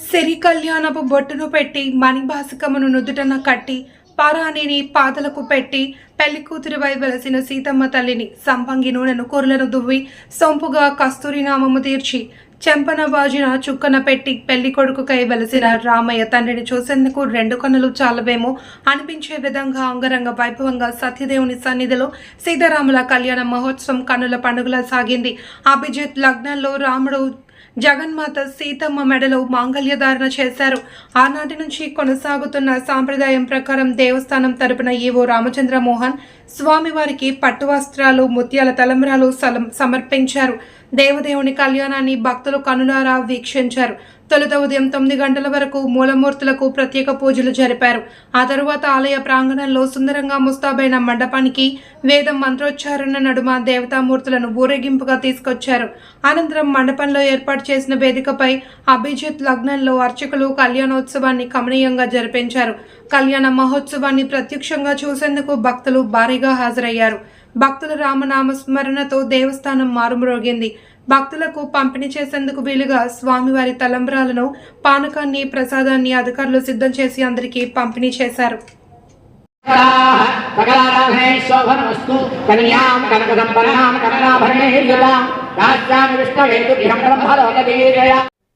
సిరి కళ్యాణపు బొట్టును పెట్టి మణిభాసకమును నుదుటన కట్టి పారాణిని పాదలకు పెట్టి పెళ్ళి కూతురివై వెలసిన సీతమ్మ తల్లిని సంపంగి నూనెను కూరలను దువ్వి సొంపుగా కస్తూరి నామము తీర్చి చెంపన బాజిన చుక్కన పెట్టి పెళ్ళి కొడుకుకై వెలసిన రామయ్య తండ్రిని చూసేందుకు రెండు కన్నులు చాలవేమో అనిపించే విధంగా అంగరంగ వైభవంగా సత్యదేవుని సన్నిధిలో సీతారాముల కళ్యాణ మహోత్సవం కన్నుల పండుగలా సాగింది. అభిజిత్ లగ్నంలో రాముడు జగన్మాత సీతమ్మ మెడలో మాంగళ్యధారణ చేశారు. ఆనాటి నుంచి కొనసాగుతున్న సాంప్రదాయం ప్రకారం దేవస్థానం తరపున ఈవో రామచంద్ర మోహన్ స్వామివారికి పట్టు వస్త్రాలు ముత్యాల తలంబ్రాలు సలం సమర్పించారు. దేవదేవుని కళ్యాణాన్ని భక్తులు కనులారా వీక్షించారు. తొలుత ఉదయం తొమ్మిది గంటల వరకు మూలమూర్తులకు ప్రత్యేక పూజలు జరిపారు. ఆ తరువాత ఆలయ ప్రాంగణంలో సుందరంగా ముస్తాబైన మండపానికి వేద మంత్రోచ్చారణ నడుమ దేవతామూర్తులను ఊరేగింపుగా తీసుకొచ్చారు. అనంతరం మండపంలో ఏర్పాటు చేసిన వేదికపై అభిజిత్ లగ్నంలో అర్చకులు కళ్యాణోత్సవాన్ని కమనీయంగా జరిపించారు. కళ్యాణ మహోత్సవాన్ని ప్రత్యక్షంగా చూసేందుకు భక్తులు భారీగా హాజరయ్యారు. భక్తుల రామనామ స్మరణతో దేవస్థానం మారుమ్రోగింది. భక్తులకు పంపిణీ చేసేందుకు వీలుగా స్వామివారి తలంబ్రాలను పానకాన్ని ప్రసాదాన్ని అధికారులు సిద్ధం చేసి అందరికీ పంపిణీ చేశారు.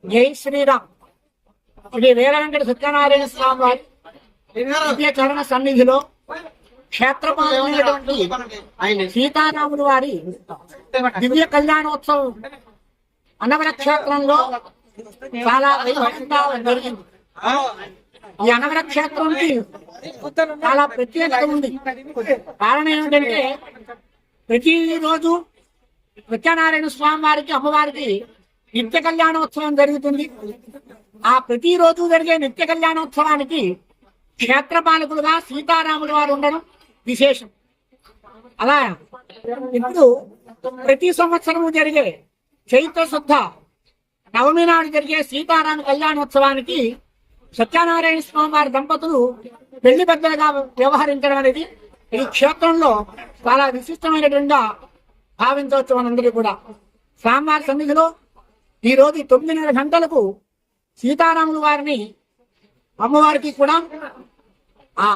జై శ్రీరామ్. శ్రీ వీర వెంకట సత్యనారాయణ స్వామి వారి చరణ సన్నిధిలో క్షేత్రపాలైనటువంటి సీతారాములు వారి దివ్య కళ్యాణోత్సవం అనవర క్షేత్రంలో చాలా వైభవంగా జరిగింది. ఈ అనవర క్షేత్రంకి చాలా ప్రత్యేకత ఉంది. కారణం ఏమిటంటే ప్రతిరోజు సత్యనారాయణ స్వామి వారికి అమ్మవారికి నిత్య కళ్యాణోత్సవం జరుగుతుంది. ఆ ప్రతిరోజు జరిగే నిత్య కళ్యాణోత్సవానికి క్షేత్రపాలకులుగా సీతారాములు వారు ఉండడం విశేషం. అలా ఇప్పుడు ప్రతి సంవత్సరము జరిగే చైత్ర శుద్ధ నవమి నాడు జరిగే సీతారామ కళ్యాణోత్సవానికి సత్యనారాయణ స్వామి వారి దంపతులు పెళ్ళి పెద్దలుగా వ్యవహరించడం అనేది ఈ క్షేత్రంలో చాలా విశిష్టమైనటువంటి భావించవచ్చు మనందరికీ కూడా. స్వామివారి సన్నిధిలో ఈ రోజు తొమ్మిదిన్నర గంటలకు సీతారాములు వారిని అమ్మవారికి కూడా ఆ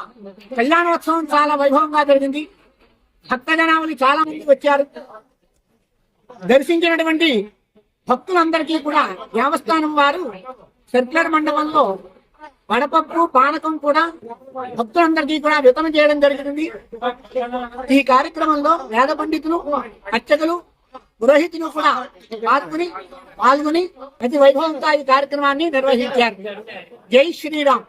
కళ్యాణోత్సవం చాలా వైభవంగా జరిగింది. భక్తజనావళి చాలా మంది వచ్చారు. దర్శించినటువంటి భక్తులందరికీ కూడా దేవస్థానం వారు సర్క్యులర్ మండపంలో వడపప్పు పానకం కూడా భక్తులందరికీ కూడా వితరణ చేయడం జరిగింది. ఈ కార్యక్రమంలో వేద పండితులు అర్చకులు పురోహితులు కూడా పాల్గొని పాల్గొని అతి వైభవంగా ఈ కార్యక్రమాన్ని నిర్వహించారు. జై శ్రీరామ్.